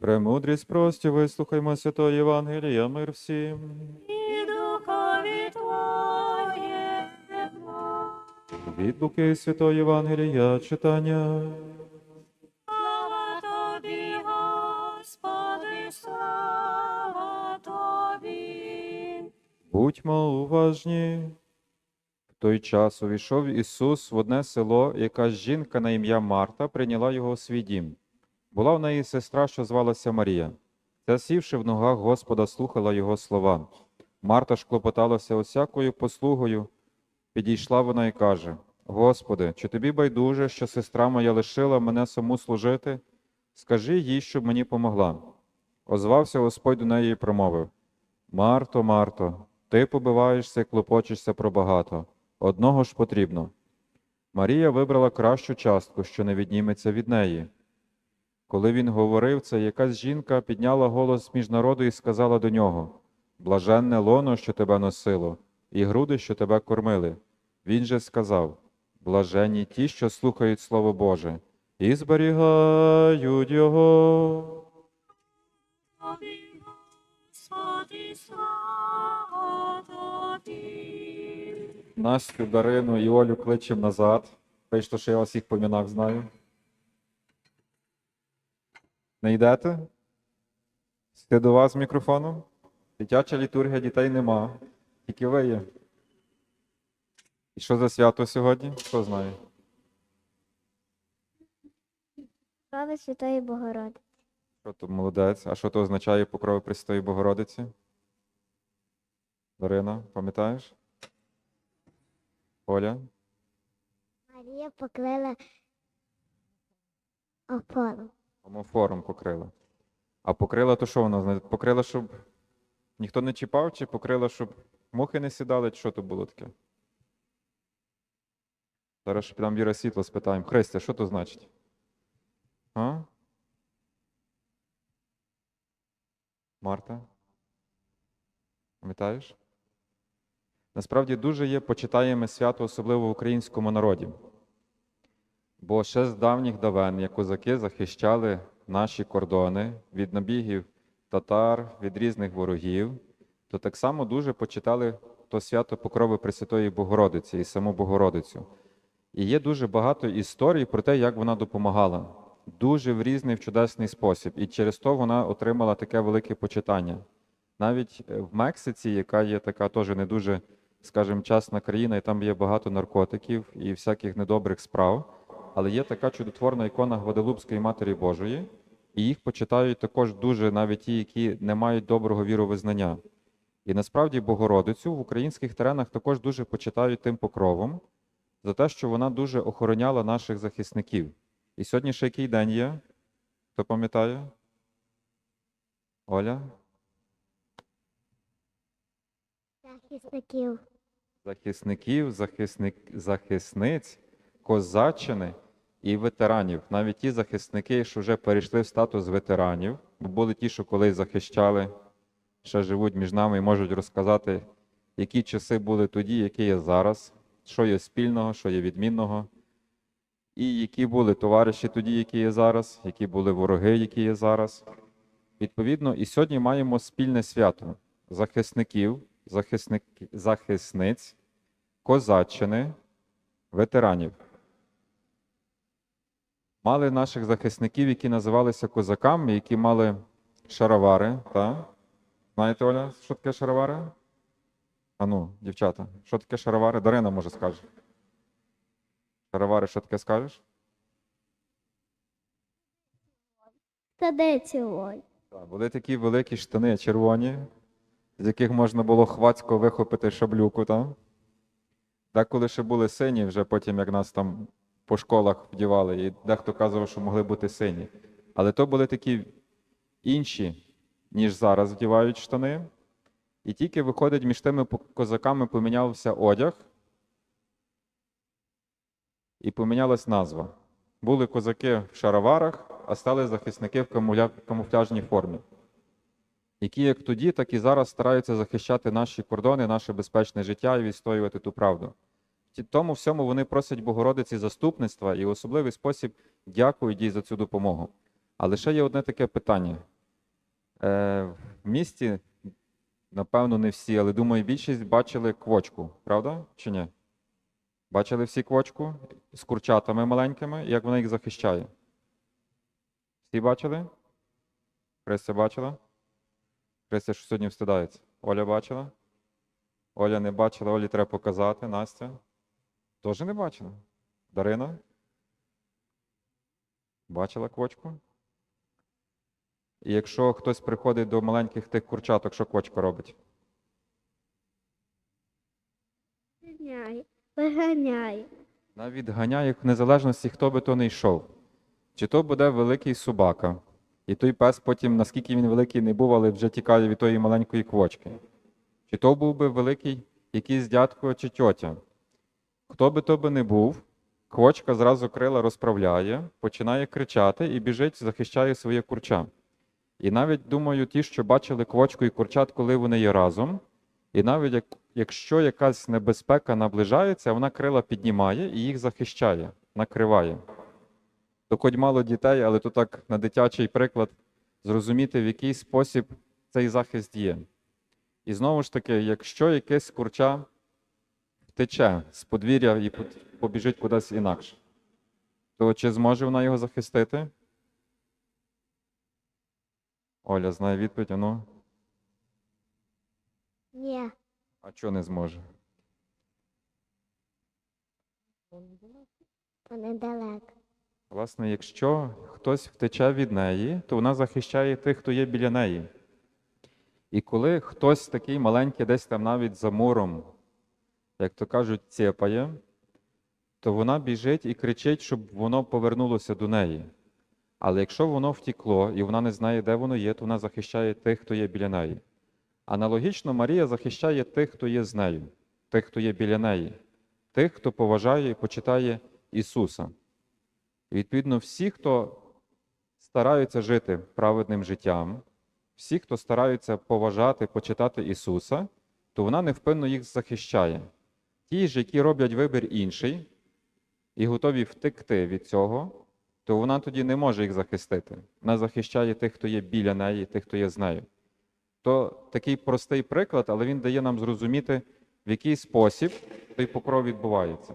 Премудрість прості, вислухаймо святої Євангелія, мир всім. і духові Твоєму. Від Луки святої Євангелія читання. Слава Тобі, Господи, слава Тобі. Будьмо уважні. В той час увійшов Ісус в одне село, якась жінка на ім'я Марта прийняла його у свій дім. Була в неї сестра, що звалася Марія. Та сівши в ногах Господа, слухала його слова. Марта ж клопоталася усякою послугою. Підійшла вона і каже: Господи, чи тобі байдуже, що сестра моя лишила мене саму служити? Скажи їй, щоб мені помогла. Озвався Господь до неї і промовив: Марто, Марто, ти побиваєшся і клопочешся про багато. Одного ж потрібно. Марія вибрала кращу частку, що не відніметься від неї. Коли він говорив це, якась жінка підняла голос між народу і сказала до нього: Блаженне лоно, що тебе носило, і груди, що тебе кормили. Він же сказав: Блаженні ті, що слухають Слово Боже, і зберігають його. Настю, Дарину і Олю кличем назад. Вийшло, що я вас їх по іменах знаю. Не йдете? Сти до вас з мікрофоном? Дитяча літургія дітей нема. Тільки ви є. І що за свято сьогодні? Хто знає? Слава Святої Богородиці. Що то молодець? А що то означає покрови Престої Богородиці? Дарина, пам'ятаєш? Оля? Марія поклала опору. Омофором покрила. А покрила то що зна- Покрила, щоб ніхто не чіпав, чи покрила, щоб мухи не сідали, чи що то було таке? Зараз підам Віра світло спитаємо. Христя, що то значить? А? Марта? Пам'ятаєш? Насправді дуже є почитаєме свято, особливо в українському народі. Бо ще з давніх давен, як козаки захищали наші кордони від набігів татар, від різних ворогів, то так само дуже почитали то свято Покрови Пресвятої Богородиці і саму Богородицю. І є дуже багато історій про те, як вона допомагала. Дуже в різний в чудесний спосіб. І через то вона отримала таке велике почитання. Навіть е, в Мексиці, яка є така теж не дуже, скажімо, чесна країна, і там є багато наркотиків і всяких недобрих справ. Але є така чудотворна ікона Гваделупської Матері Божої, і їх почитають також дуже навіть ті, які не мають доброго віровизнання. І насправді Богородицю в українських теренах також дуже почитають тим покровом за те, що вона дуже охороняла наших захисників. І сьогодні ще який день є? Хто пам'ятає? Оля? Захисників. захисників, захисник, захисниць, козаччини і ветеранів. Навіть ті захисники, що вже перейшли в статус ветеранів, бо були ті, що колись захищали, ще живуть між нами і можуть розказати, які часи були тоді, які є зараз, що є спільного, що є відмінного. І які були товариші тоді, які є зараз, які були вороги, які є зараз. Відповідно, і сьогодні маємо спільне свято захисників, захисник, захисниць, козаччини, ветеранів. Мали наших захисників, які називалися козаками, які мали шаровари. Та? Знаєте, Оля, що таке шаровари? Ану, дівчата, що таке шаровари? Дарина може скаже. Шаровари, що таке скажеш? Та де цілой? Так, були такі великі штани червоні, з яких можна було хвацько вихопити шаблюку. Там. Деколи ще були сині, вже потім, як нас там по школах вдівали, і дехто казав, що могли бути сині. Але то були такі інші, ніж зараз вдівають штани. І тільки виходить, між тими козаками помінявся одяг, і помінялась назва. Були козаки в шароварах, а стали захисники в камуфляжній формі, які як тоді, так і зараз стараються захищати наші кордони, наше безпечне життя і відстоювати ту правду. Тому всьому вони просять Богородиці заступництва і в особливий спосіб дякують їй за цю допомогу. Але ще є одне таке питання. Е, в місті, напевно, не всі, але думаю, більшість бачили квочку, правда? Чи ні? Бачили всі квочку з курчатами маленькими, як вона їх захищає? Всі бачили? Христя бачила? Христя, що сьогодні встидається. Оля бачила? Оля не бачила, Олі треба показати. Настя? Теж не бачила? Дарина? Бачила квочку? І якщо хтось приходить до маленьких тих курчаток, що квочка робить? Виганяє. Виганяє. Навіть ганяє в незалежності, хто би то не йшов. Чи то буде великий собака, і той пес потім, наскільки він великий не був, але вже тікає від тої маленької квочки. Чи то був би великий якийсь дядько чи тьотя. Хто би то би не був, квочка зразу крила розправляє, починає кричати і біжить, захищає своє курча. І навіть думаю, ті, що бачили квочку і курчат, коли вони є разом, і навіть як, якщо якась небезпека наближається, вона крила піднімає і їх захищає, накриває. То хоч мало дітей, але то так на дитячий приклад зрозуміти, в який спосіб цей захист є. І знову ж таки, якщо якесь курча втече з подвір'я і побіжить кудись інакше, то чи зможе вона його захистити? Оля знає відповідь, а ну, Ні. а чого не зможе? Далеко. Власне, якщо хтось втече від неї, то вона захищає тих, хто є біля неї. І коли хтось такий маленький, десь там навіть за муром, як то кажуть, цєпає, то вона біжить і кричить, щоб воно повернулося до неї. Але якщо воно втікло і вона не знає, де воно є, то вона захищає тих, хто є біля неї. Аналогічно Марія захищає тих, хто є з нею, тих, хто є біля неї, тих, хто поважає і почитає Ісуса. І відповідно, всі, хто стараються жити праведним життям, всі, хто стараються поважати, почитати Ісуса, то вона невпинно їх захищає. Ті ж, які роблять вибір інший і готові втекти від цього, то вона тоді не може їх захистити. Вона захищає тих, хто є біля неї, тих, хто є з нею. То такий простий приклад, але він дає нам зрозуміти, в який спосіб той покров відбувається.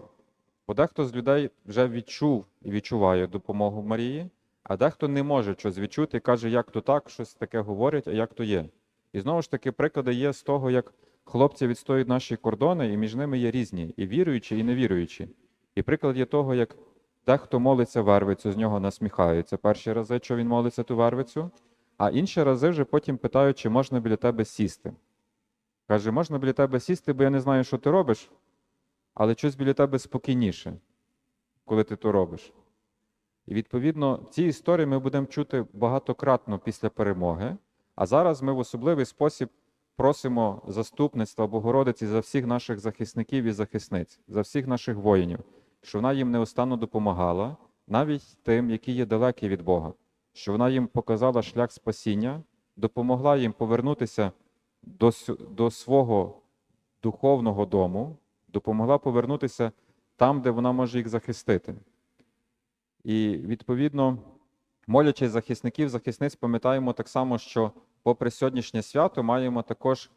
Бо дехто з людей вже відчув і відчуває допомогу Марії, а дехто не може щось відчути і каже, як то так, щось таке говорять, а як то є. І знову ж таки, приклади є з того, як хлопці відстоюють наші кордони, і між ними є різні, і віруючі, і невіруючі. І приклад є того, як дехто молиться вервицю, з нього насміхаються перші рази, що він молиться ту вервицю, а інші рази вже потім питають, чи можна біля тебе сісти. Каже, можна біля тебе сісти, бо я не знаю, що ти робиш, але щось біля тебе спокійніше, коли ти то робиш. І відповідно ці історії ми будемо чути багатократно після перемоги. А зараз ми в особливий спосіб просимо заступництва Богородиці за всіх наших захисників і захисниць, за всіх наших воїнів, що вона їм неустанно допомагала, навіть тим, які є далекі від Бога, що вона їм показала шлях спасіння, допомогла їм повернутися до, до свого духовного дому, допомогла повернутися там, де вона може їх захистити. І відповідно, молячись захисників, захисниць, пам'ятаємо так само, що попри сьогоднішнє свято маємо також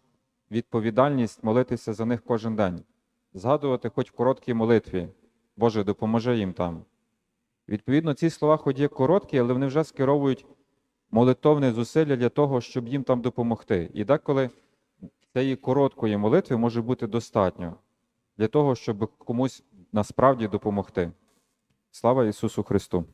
відповідальність молитися за них кожен день, згадувати хоч в короткій молитві, Боже, допоможи їм там. Відповідно, ці слова хоч є короткі, але вони вже скеровують молитовне зусилля для того, щоб їм там допомогти. І деколи цієї короткої молитви може бути достатньо для того, щоб комусь насправді допомогти. Слава Ісусу Христу!